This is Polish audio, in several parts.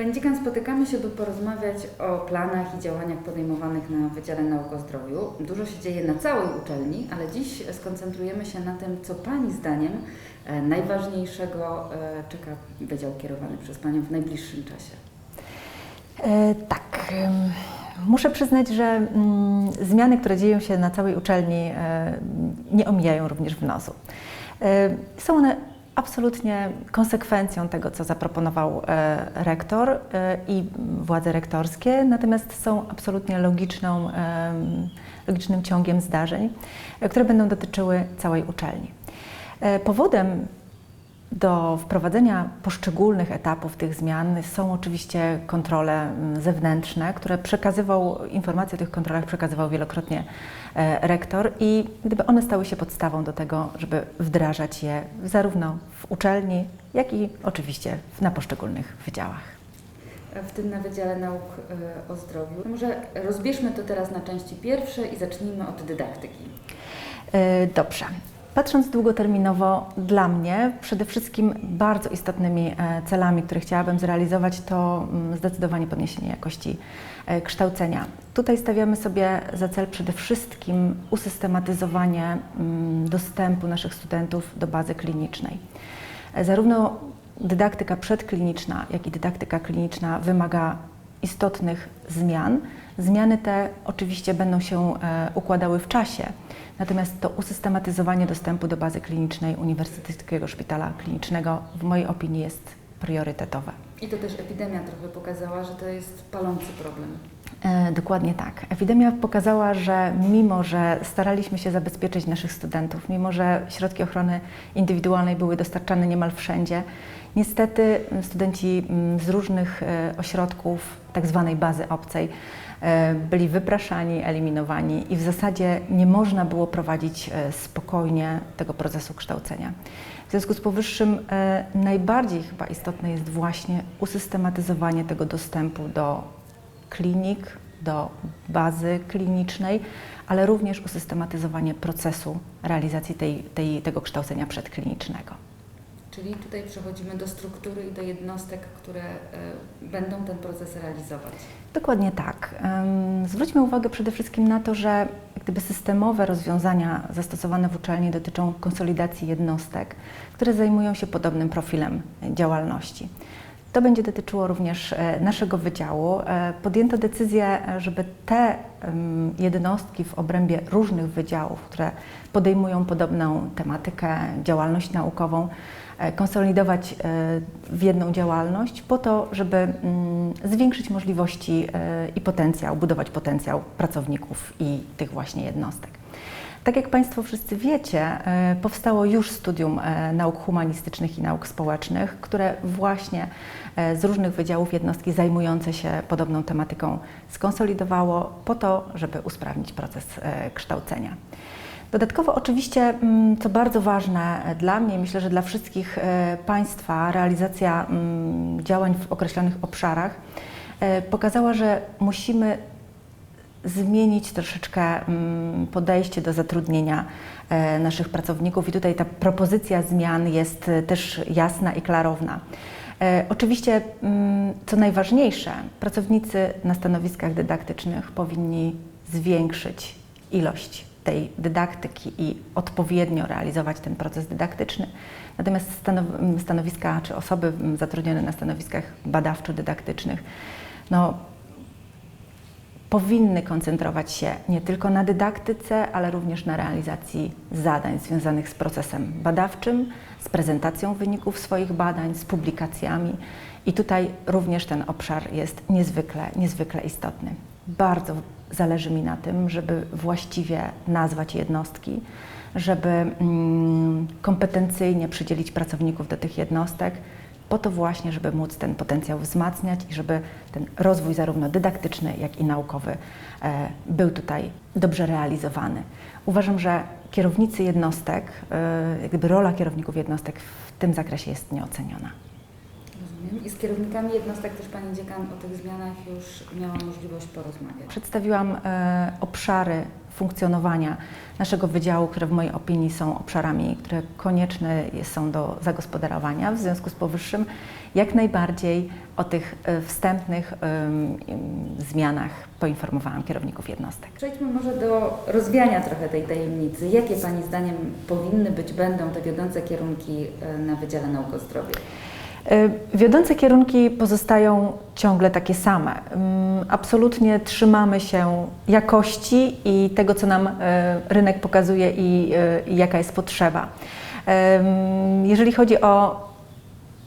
Pani dziekan, spotykamy się, by porozmawiać o planach i działaniach podejmowanych na Wydziale Nauk o Zdrowiu. Dużo się dzieje na całej uczelni, ale dziś skoncentrujemy się na tym, co Pani zdaniem e, najważniejszego e, czeka Wydział kierowany przez Panią w najbliższym czasie. E, tak. Muszę przyznać, że mm, zmiany, które dzieją się na całej uczelni, e, nie omijają również wnosu. E, są one absolutnie konsekwencją tego, co zaproponował e, rektor e, i władze rektorskie, natomiast są absolutnie logiczną, logicznym ciągiem zdarzeń, e, które będą dotyczyły całej uczelni. Powodem do wprowadzenia poszczególnych etapów tych zmian są oczywiście kontrole mm, zewnętrzne, które przekazywał, informacje o tych kontrolach przekazywał wielokrotnie e, rektor i gdyby one stały się podstawą do tego, żeby wdrażać je zarówno w uczelni, jak i oczywiście na poszczególnych wydziałach. W tym na Wydziale Nauk e, o Zdrowiu. Może rozbierzmy to teraz na części pierwsze i zacznijmy od dydaktyki. E, Dobrze. Patrząc długoterminowo, dla mnie przede wszystkim bardzo istotnymi e, celami, które chciałabym zrealizować, to mm, zdecydowanie podniesienie jakości e, kształcenia. Tutaj stawiamy sobie za cel przede wszystkim usystematyzowanie mm, dostępu naszych studentów do bazy klinicznej. E, Zarówno dydaktyka przedkliniczna, jak i dydaktyka kliniczna wymaga istotnych zmian. Zmiany te oczywiście będą się e, układały w czasie, natomiast to usystematyzowanie dostępu do bazy klinicznej Uniwersyteckiego Szpitala Klinicznego w mojej opinii jest priorytetowe. I to też epidemia trochę pokazała, że to jest palący problem. E, Dokładnie tak. Epidemia pokazała, że mimo, że staraliśmy się zabezpieczyć naszych studentów, mimo, że środki ochrony indywidualnej były dostarczane niemal wszędzie, niestety m, studenci m, z różnych e, ośrodków tak zwanej bazy obcej e, byli wypraszani, eliminowani i w zasadzie nie można było prowadzić spokojnie tego procesu kształcenia. W związku z powyższym najbardziej chyba istotne jest właśnie usystematyzowanie tego dostępu do klinik, do bazy klinicznej, ale również usystematyzowanie procesu realizacji tej, tej, tego kształcenia przedklinicznego. Czyli tutaj przechodzimy do struktury i do jednostek, które e, będą ten proces realizować. Dokładnie tak. Zwróćmy uwagę przede wszystkim na to, że gdyby systemowe rozwiązania zastosowane w uczelni dotyczą konsolidacji jednostek, które zajmują się podobnym profilem działalności. To będzie dotyczyło również e, naszego wydziału. E, Podjęto decyzję, żeby te jednostki w obrębie różnych wydziałów, które podejmują podobną tematykę, działalność naukową, e, konsolidować w jedną działalność po to, żeby mm, zwiększyć możliwości i potencjał, budować potencjał pracowników i tych właśnie jednostek. Tak jak Państwo wszyscy wiecie, e, powstało już studium e, nauk humanistycznych i nauk społecznych, które właśnie e, z różnych wydziałów jednostki zajmujące się podobną tematyką skonsolidowało po to, żeby usprawnić proces kształcenia. Dodatkowo oczywiście, mm, co bardzo ważne dla mnie, myślę, że dla wszystkich Państwa, realizacja mm, działań w określonych obszarach pokazała, że musimy zmienić troszeczkę mm, podejście do zatrudnienia e, naszych pracowników i tutaj ta propozycja zmian jest e, też jasna i klarowna. E, Oczywiście, mm, co najważniejsze, pracownicy na stanowiskach dydaktycznych powinni zwiększyć ilość tej dydaktyki i odpowiednio realizować ten proces dydaktyczny. Natomiast stanow- stanowiska czy osoby zatrudnione na stanowiskach badawczo-dydaktycznych, no, powinny koncentrować się nie tylko na dydaktyce, ale również na realizacji zadań związanych z procesem badawczym, z prezentacją wyników swoich badań, z publikacjami. I tutaj również ten obszar jest niezwykle, niezwykle istotny. Bardzo zależy mi na tym, żeby właściwie nazwać jednostki, żeby mm, kompetencyjnie przydzielić pracowników do tych jednostek, po to właśnie, żeby móc ten potencjał wzmacniać i żeby ten rozwój zarówno dydaktyczny, jak i naukowy e, był tutaj dobrze realizowany. Uważam, że kierownicy jednostek, e, jak gdyby rola kierowników jednostek w tym zakresie jest nieoceniona. Rozumiem. I kierownikami jednostek też Pani Dziekan o tych zmianach już miała możliwość porozmawiać. Przedstawiłam e, obszary funkcjonowania naszego wydziału, które w mojej opinii są obszarami, które konieczne są do zagospodarowania. W związku z powyższym jak najbardziej o tych e, wstępnych zmianach poinformowałam kierowników jednostek. Przejdźmy może do rozwiania trochę tej tajemnicy. Jakie Pani zdaniem powinny być, będą te wiodące kierunki e, na Wydziale Nauk o Zdrowiu? E, Wiodące kierunki pozostają ciągle takie same. Mm, Absolutnie trzymamy się jakości i tego, co nam e, rynek pokazuje i, e, i jaka jest potrzeba. Jeżeli chodzi o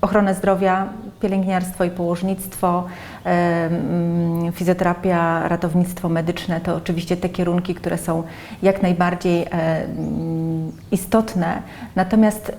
ochronę zdrowia, pielęgniarstwo i położnictwo, em, fizjoterapia, ratownictwo medyczne to oczywiście te kierunki, które są jak najbardziej em, istotne. Natomiast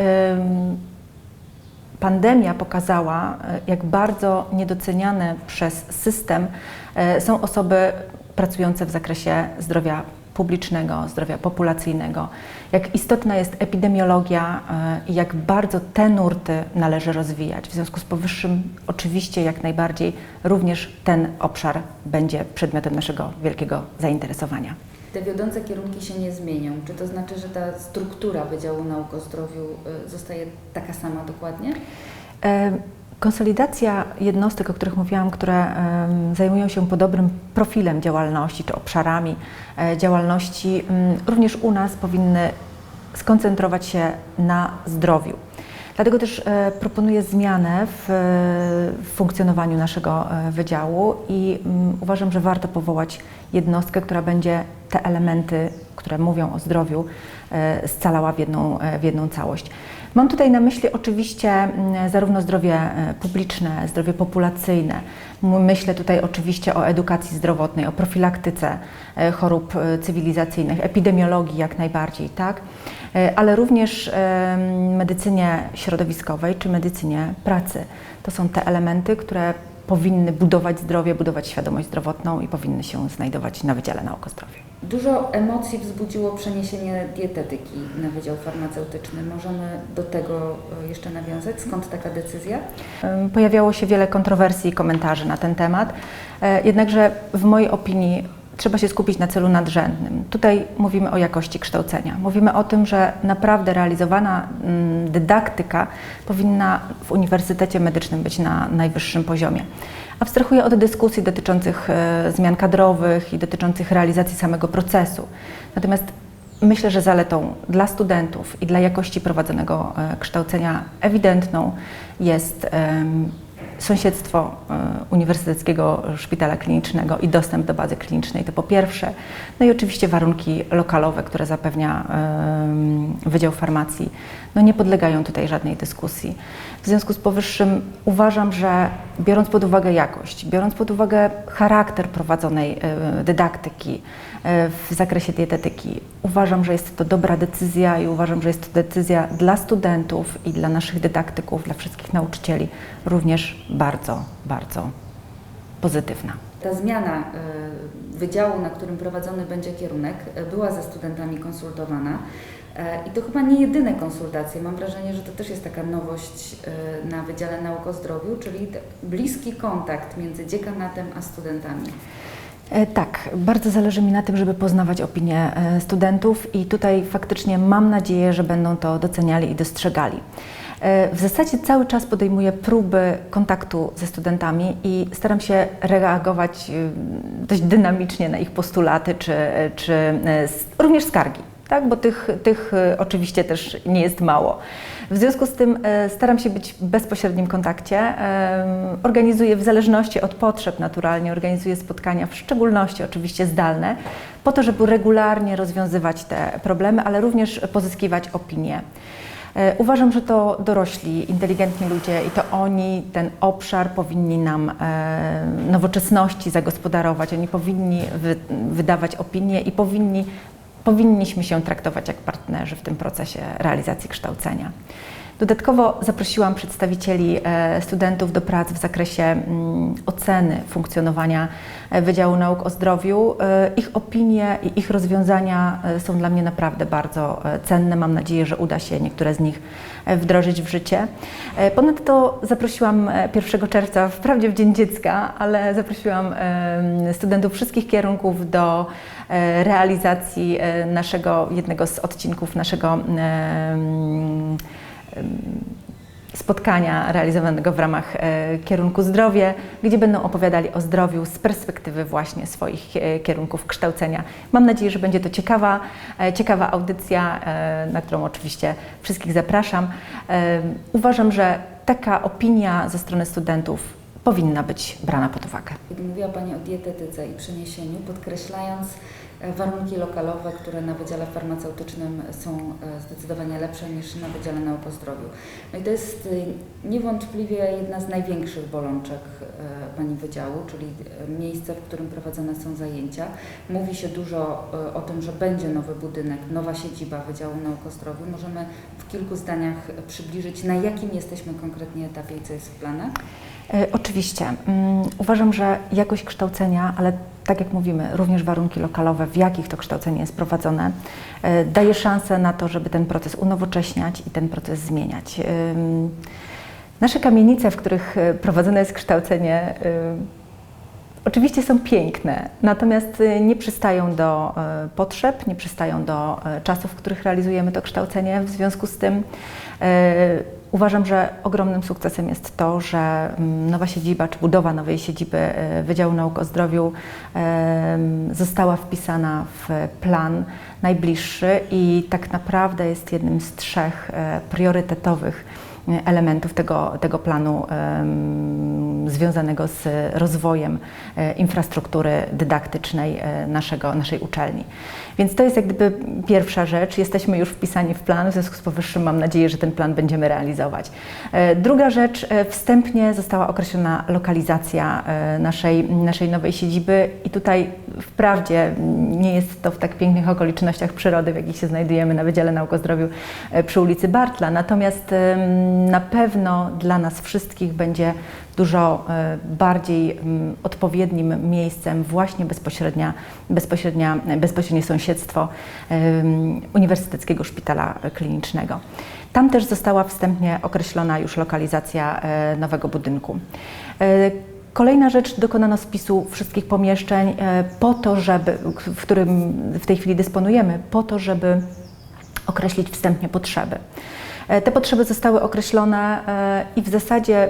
Pandemia pokazała, e, jak bardzo niedoceniane przez system e, są osoby pracujące w zakresie zdrowia publicznego, zdrowia populacyjnego, jak istotna jest epidemiologia e, i jak bardzo te nurty należy rozwijać. W związku z powyższym, oczywiście, jak najbardziej również ten obszar będzie przedmiotem naszego wielkiego zainteresowania. Te wiodące kierunki się nie zmienią. Czy to znaczy, że ta struktura Wydziału Nauk o Zdrowiu e, zostaje taka sama dokładnie? Konsolidacja jednostek, o których mówiłam, które zajmują się podobnym profilem działalności czy obszarami e, działalności, mm, również u nas powinny skoncentrować się na zdrowiu. Dlatego też e, proponuję zmianę w, e, funkcjonowaniu naszego e, wydziału i mm, uważam, że warto powołać jednostkę, która będzie te elementy, które mówią o zdrowiu, scalała w jedną, w jedną całość. Mam tutaj na myśli oczywiście mm, zarówno zdrowie e, publiczne, zdrowie populacyjne. Myślę tutaj oczywiście o edukacji zdrowotnej, o profilaktyce e, chorób e, cywilizacyjnych, epidemiologii jak najbardziej, tak? Ale również medycynie środowiskowej czy medycynie pracy. To są te elementy, które powinny budować zdrowie, budować świadomość zdrowotną i powinny się znajdować na Wydziale Nauk o Zdrowiu. Dużo emocji wzbudziło przeniesienie dietetyki na Wydział Farmaceutyczny. Możemy do tego e, jeszcze nawiązać? Skąd taka decyzja? Pojawiało się wiele kontrowersji i komentarzy na ten temat, e, jednakże w mojej opinii trzeba się skupić na celu nadrzędnym. Tutaj mówimy o jakości kształcenia. Mówimy o tym, że naprawdę realizowana mm, dydaktyka powinna w Uniwersytecie Medycznym być na najwyższym poziomie. Abstrahuję od dyskusji dotyczących e, zmian kadrowych i dotyczących realizacji samego procesu. Natomiast Myślę, że zaletą dla studentów i dla jakości prowadzonego e, kształcenia ewidentną jest sąsiedztwo e, Uniwersyteckiego Szpitala Klinicznego i dostęp do bazy klinicznej. To po pierwsze. No i oczywiście warunki lokalowe, które zapewnia em, Wydział Farmacji, no nie podlegają tutaj żadnej dyskusji. W związku z powyższym uważam, że biorąc pod uwagę jakość, biorąc pod uwagę charakter prowadzonej e, dydaktyki e, w zakresie dietetyki, uważam, że jest to dobra decyzja i uważam, że jest to decyzja dla studentów i dla naszych dydaktyków, dla wszystkich nauczycieli również bardzo, bardzo pozytywna. Ta zmiana e, wydziału, na którym prowadzony będzie kierunek, e, była ze studentami konsultowana. E, I to chyba nie jedyne konsultacje. Mam wrażenie, że to też jest taka nowość e, na Wydziale Nauk o Zdrowiu, czyli bliski kontakt między dziekanatem a studentami. E, Tak, bardzo zależy mi na tym, żeby poznawać opinie e, studentów i tutaj faktycznie mam nadzieję, że będą to doceniali i dostrzegali. E, W zasadzie cały czas podejmuję próby kontaktu ze studentami i staram się reagować dość dynamicznie na ich postulaty czy, czy również skargi. Tak, bo tych, tych e, oczywiście też nie jest mało. W związku z tym e, staram się być w bezpośrednim kontakcie. Organizuję w zależności od potrzeb naturalnie, organizuję spotkania, w szczególności oczywiście zdalne, po to, żeby regularnie rozwiązywać te problemy, ale również pozyskiwać opinie. E, Uważam, że to dorośli, inteligentni ludzie i to oni ten obszar powinni nam e, nowoczesności zagospodarować. Oni powinni wy, wydawać opinie i powinni, powinniśmy się traktować jak partnerzy w tym procesie realizacji kształcenia. Dodatkowo zaprosiłam przedstawicieli e, studentów do prac w zakresie mm, oceny funkcjonowania e, Wydziału Nauk o Zdrowiu. E, Ich opinie i ich rozwiązania są dla mnie naprawdę bardzo cenne. Mam nadzieję, że uda się niektóre z nich wdrożyć w życie. Ponadto zaprosiłam e, 1 czerwca, wprawdzie w Dzień Dziecka, ale zaprosiłam studentów wszystkich kierunków do realizacji e, naszego, jednego z odcinków naszego spotkania realizowanego w ramach e, kierunku zdrowie, gdzie będą opowiadali o zdrowiu z perspektywy właśnie swoich e, kierunków kształcenia. Mam nadzieję, że będzie to ciekawa, e, ciekawa audycja, e, na którą oczywiście wszystkich zapraszam. E, Uważam, że taka opinia ze strony studentów powinna być brana pod uwagę. Mówiła Pani o dietetyce i przeniesieniu, podkreślając e, warunki lokalowe, które na Wydziale Farmaceutycznym są e, zdecydowanie lepsze niż na Wydziale Nauk o Zdrowiu. No i to jest e, niewątpliwie jedna z największych bolączek e, Pani Wydziału, czyli e, miejsce, w którym prowadzone są zajęcia. Mówi się dużo e, o tym, że będzie nowy budynek, nowa siedziba Wydziału Nauk o Zdrowiu. Możemy w kilku zdaniach przybliżyć, na jakim jesteśmy konkretnie etapie i co jest w planach? E, Oczywiście. Mm, Uważam, że jakość kształcenia, ale tak jak mówimy, również warunki lokalowe, w jakich to kształcenie jest prowadzone, e, daje szansę na to, żeby ten proces unowocześniać i ten proces zmieniać. Ym, Nasze kamienice, w których e, prowadzone jest kształcenie, Oczywiście są piękne, natomiast nie przystają do e, potrzeb, nie przystają do e, czasów, w których realizujemy to kształcenie. W związku z tym e, uważam, że ogromnym sukcesem jest to, że mm, nowa siedziba czy budowa nowej siedziby e, Wydziału Nauk o Zdrowiu została wpisana w plan najbliższy i tak naprawdę jest jednym z trzech e, priorytetowych e, elementów tego, tego planu związanego z rozwojem e, infrastruktury dydaktycznej e, naszego, naszej uczelni. Więc to jest jak gdyby pierwsza rzecz. Jesteśmy już wpisani w plan, w związku z powyższym mam nadzieję, że ten plan będziemy realizować. E, Druga rzecz, wstępnie została określona lokalizacja naszej, naszej nowej siedziby i tutaj wprawdzie nie jest to w tak pięknych okolicznościach przyrody, w jakich się znajdujemy na Wydziale Nauk o Zdrowiu przy ulicy Bartla, natomiast na pewno dla nas wszystkich będzie dużo e, bardziej odpowiednim miejscem właśnie bezpośrednia, bezpośrednia, bezpośrednie sąsiedztwo Uniwersyteckiego Szpitala Klinicznego. Tam też została wstępnie określona już lokalizacja e, nowego budynku. E, Kolejna rzecz, dokonano spisu wszystkich pomieszczeń po to, żeby, w którym w tej chwili dysponujemy, po to, żeby określić wstępnie potrzeby. Te potrzeby zostały określone i w zasadzie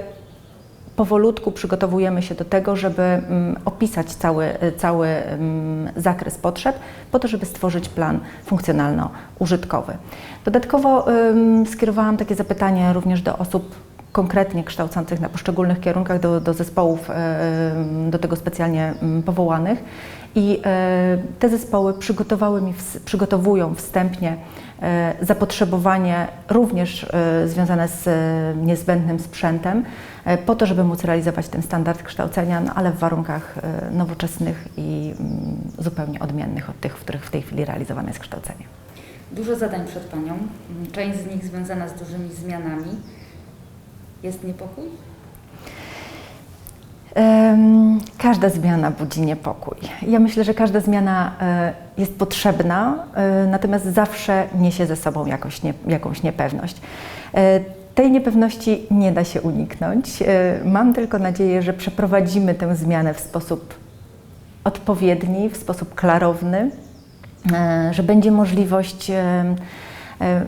powolutku przygotowujemy się do tego, żeby mm, opisać cały, cały mm, zakres potrzeb, po to, żeby stworzyć plan funkcjonalno-użytkowy. Dodatkowo skierowałam takie zapytanie również do osób konkretnie kształcących na poszczególnych kierunkach, do, do zespołów ym, do tego specjalnie ym, powołanych. I e, te zespoły przygotowały mi, przygotowują wstępnie e, zapotrzebowanie również e, związane z niezbędnym sprzętem, po to, żeby móc realizować ten standard kształcenia, no, ale w warunkach nowoczesnych i mm, zupełnie odmiennych od tych, w których w tej chwili realizowane jest kształcenie. Dużo zadań przed Panią, część z nich związana z dużymi zmianami. Jest niepokój? Każda zmiana budzi niepokój. Ja myślę, że każda zmiana e, jest potrzebna, e, natomiast zawsze niesie ze sobą jakąś, nie, jakąś niepewność. E, Tej niepewności nie da się uniknąć. Mam tylko nadzieję, że przeprowadzimy tę zmianę w sposób odpowiedni, w sposób klarowny, że będzie możliwość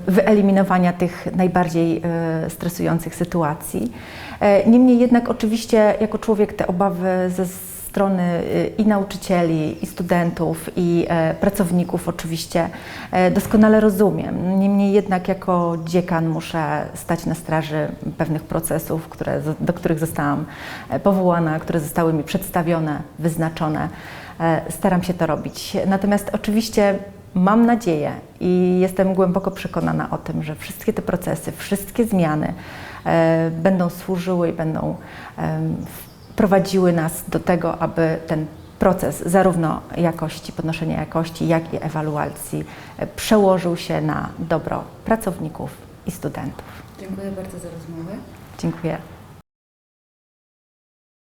wyeliminowania tych najbardziej e, stresujących sytuacji. E, Niemniej jednak oczywiście jako człowiek te obawy ze strony e, i nauczycieli, i studentów, i e, pracowników oczywiście e, doskonale rozumiem. Niemniej jednak jako dziekan muszę stać na straży pewnych procesów, które, do których zostałam e, powołana, które zostały mi przedstawione, wyznaczone. E, Staram się to robić. Natomiast oczywiście mam nadzieję i jestem głęboko przekonana o tym, że wszystkie te procesy, wszystkie zmiany e, będą służyły i będą em, prowadziły nas do tego, aby ten proces zarówno jakości, podnoszenia jakości, jak i ewaluacji e, przełożył się na dobro pracowników i studentów. Dziękuję bardzo za rozmowę. Dziękuję.